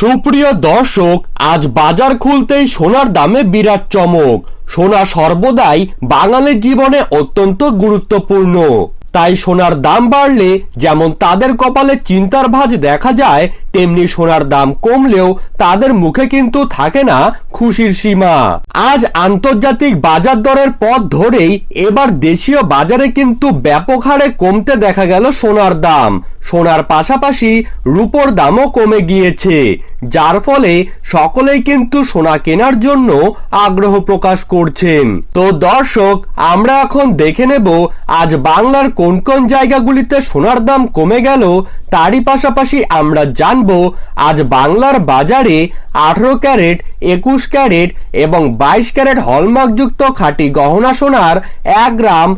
সুপ্রিয় দর্শক, আজ বাজার খুলতেই সোনার দামে বিরাট চমক। সোনা সর্বদাই বাঙালির জীবনে অত্যন্ত গুরুত্বপূর্ণ। তাই সোনার দাম বাড়লে, যেমন তাদের কপালে চিন্তার ভাঁজ দেখা যায়, তেমনি সোনার দাম কমলেও তাদের মুখে কিন্তু থাকে না খুশির সীমা। আজ আন্তর্জাতিক বাজার দরের পথ ধরেই এবার দেশীয় বাজারে কিন্তু ব্যাপক হারে কমতে দেখা গেল সোনার দাম। সোনার পাশাপাশি রূপোর দামও কমে গিয়েছে, যার ফলে সকলেই কিন্তু সোনা কেনার জন্য আগ্রহ প্রকাশ করছেন। তো দর্শক, আমরা এখন দেখে নেব আজ বাংলার কোন কোন জায়গাগুলিতে সোনার দাম কমে গেল, তারই পাশাপাশি আমরা জানব আজ বাংলার বাজারে আঠারো ক্যারেট, একুশ ক্যারেট এবং বাইশ ক্যারেট হলমার্কযুক্ত খাঁটি গহনা সোনার এক গ্রাম,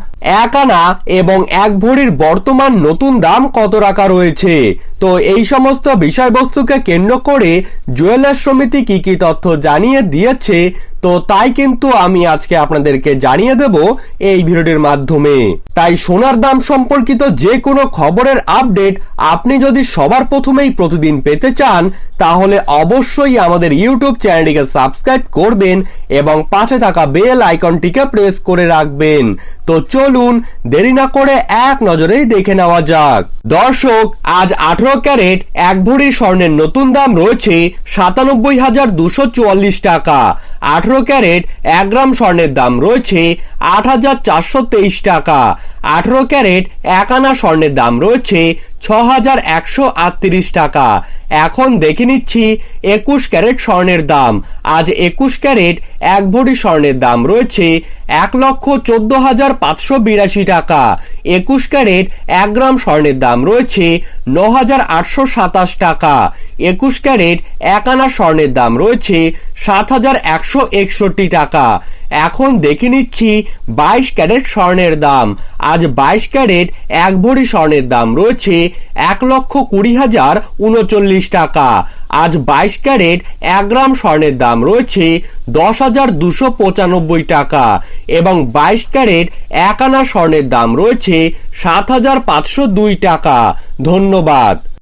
এক আনা এবং এক ভরির বর্তমান নতুন দাম কত টাকা রয়েছে? তো এই সমস্ত বিষয়বস্তুকে কেন্দ্র করে জুয়েলার্স সমিতি কি কি তথ্য জানিয়ে দিয়েছে তো তাই কিন্তু আমি আজকে আপনাদেরকে জানিয়ে দেব এই ভিডিওটির মাধ্যমে। তাই সোনার দাম সম্পর্কিত যে কোনো খবরের আপডেট আপনি যদি সবার প্রথমেই প্রতিদিন পেতে চান, তাহলে অবশ্যই আমাদের ইউটিউব চ্যানেলটিকে সাবস্ক্রাইব করবেন এবং পাশে থাকা বেল আইকনটিকে প্রেস করে রাখবেন। তো চলুন দেরি না করে এক নজরেই দেখে নেওয়া যাক। দর্শক, আজ আঠারো ক্যারেট, এক ভরি স্বর্ণের নতুন দাম রয়েছে সাতানব্বই হাজার দুশো চুয়াল্লিশ টাকা। আঠারো ক্যারেট, এক গ্রাম স্বর্ণের দাম রয়েছে আট হাজার চারশো তেইশ টাকা। আঠারো ক্যারেট, এক আনা স্বর্ণের দাম রয়েছে ছ হাজার একশো আটত্রিশ টাকা। এখন দেখে নিচ্ছি একুশ ক্যারেট স্বর্ণের দাম। আজ একুশ ক্যারেট, এক ভরি স্বর্ণের দাম রয়েছে এক লক্ষ চোদ্দ হাজার পাঁচশো বিরাশি টাকা। একুশ ক্যারেট, এক গ্রাম স্বর্ণের দাম রয়েছে ন হাজার আটশো সাতাশ টাকা। একুশ ক্যারেট, এক আনা স্বর্ণের দাম রয়েছে সাত হাজার একশো একষট্টি টাকা। এখন দেখে নিচ্ছি বাইশ ক্যারেট স্বর্ণের দাম। আজ বাইশ ক্যারেট, এক ভরি স্বর্ণের দাম রয়েছে এক লক্ষ কুড়ি হাজার উনচল্লিশ টাকা। আজ বাইশ ক্যারেট, এক গ্রাম স্বর্ণের দাম রয়েছে দশ হাজার দুশো পঁচানব্বই টাকা। এবং বাইশ ক্যারেট এক আনা স্বর্ণের দাম রয়েছে সাত হাজার পাঁচশো দুই টাকা। ধন্যবাদ।